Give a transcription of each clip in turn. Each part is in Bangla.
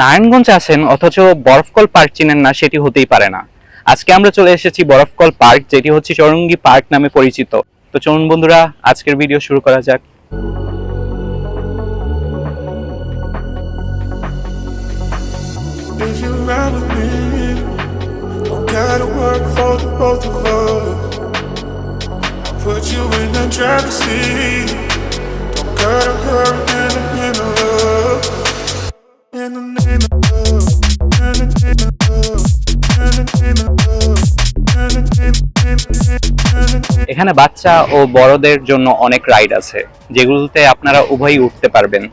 নারায়ণগঞ্জে আছেন, অথচ বরফকল পার্ক চিনেন না, সেটি হতেই পারে না। আজকে আমরা চলে এসেছি বরফকল পার্ক, যেটি হচ্ছে চরঙ্গি পার্ক নামে পরিচিত। তো চলুন বন্ধুরা, আজকের ভিডিও শুরু করা যাক। Put you in the driver's seat. Don't gotta hurry in the name এখানে বাচ্চা ও বড়দের জন্য অনেক রাইড আছে যেগুলোতে আপনারা উভয়ই উঠতে পারবেন।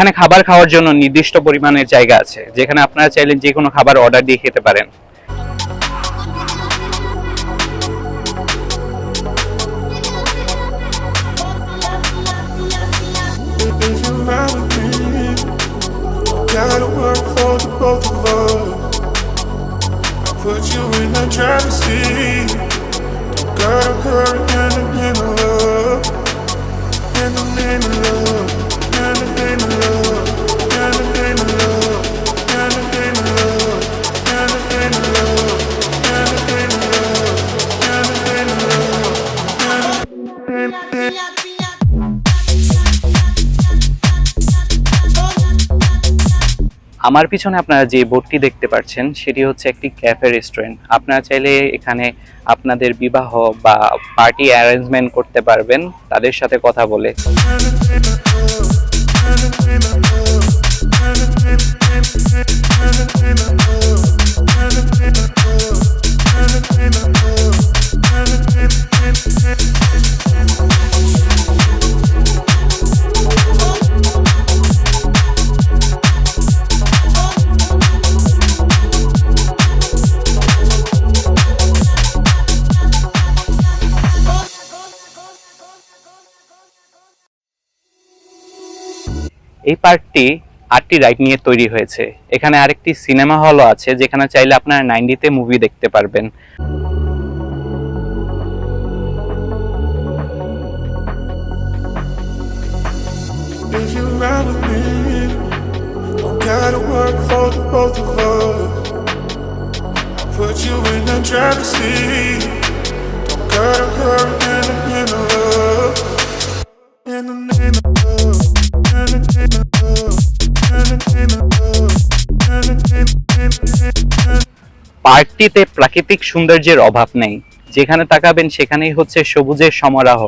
এখানে খাবার খাওয়ার জন্য নির্দিষ্ট পরিমাণের জায়গা আছে, যেখানে আপনারা চাইলেন যে কোনো খাবার অর্ডার দিয়ে খেতে পারেন। Gotta hurry and I'm in love In the name of. আমার পিছনে আপনারা যে বোর্ডটি দেখতে পাচ্ছেন, সেটি হচ্ছে একটি ক্যাফে রেস্টুরেন্ট। আপনারা চাইলে এখানে আপনাদের বিবাহ বা পার্টি অ্যারেঞ্জমেন্ট করতে পারবেন। তাদের সাথে কথা বলে। এই পার্কটি আটটি রাইট নিয়ে তৈরি হয়েছে এখানে আরেকটি সিনেমা হলও আছে, যেখানে চাইলে আপনারা নাইনটিতে মুভি দেখতে পারবেন Put you in the driver's seat. Don't gotta hurry in a minute. পার্কটিতে প্রাকৃতিক সৌন্দর্যের অভাব নেই। যেখানে তাকাবেন সেখানেই হচ্ছে সবুজের সমারোহ।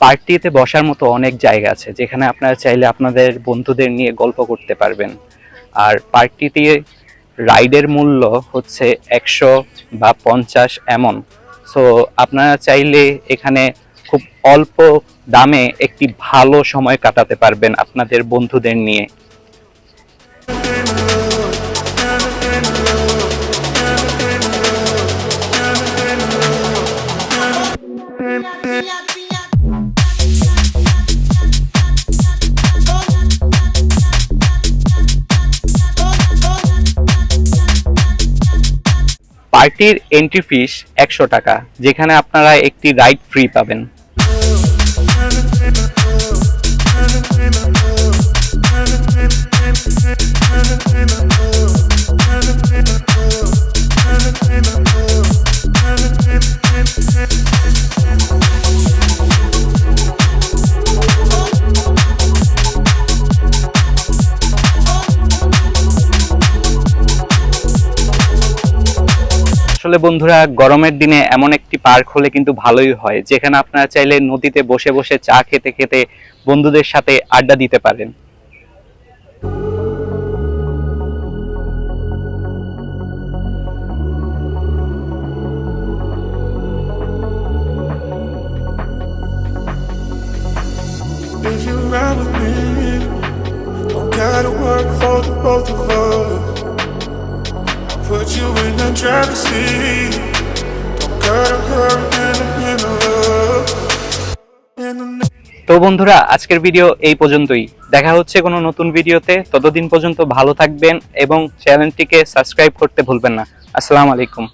পার্কটিতে বসার মতো অনেক জায়গা আছে, যেখানে আপনারা চাইলে আপনাদের বন্ধুদের নিয়ে গল্প করতে পারবেন। আর পার্কটিতে রাইডের মূল্য হচ্ছে একশো বা পঞ্চাশ এমন। সো, আপনারা চাইলে এখানে খুব অল্প দামে একটি ভালো সময় কাটাতে পারবেন আপনাদের বন্ধুদের নিয়ে। পার্টির এন্ট্রি ফিস একশো টাকা যেখানে আপনারা একটি রাইড ফ্রি পাবেন। আসলে বন্ধুরা গরমের দিনে এমন একটি পার্ক হলে কিন্তু ভালোই হয় যেখানে আপনারা চাইলে নদীতে বসে বসে চা খেতে খেতে বন্ধুদের সাথে আড্ডা দিতে পারেন If you ride with me, don't gotta work for the both of us. Put you in the driver's seat. Don't তো বন্ধুরা, আজকের ভিডিও এই পর্যন্তই। দেখা হচ্ছে কোনো নতুন ভিডিওতে ততদিন পর্যন্ত ভালো থাকবেন এবং চ্যানেলটিকে সাবস্ক্রাইব করতে ভুলবেন না। আসসালামু আলাইকুম।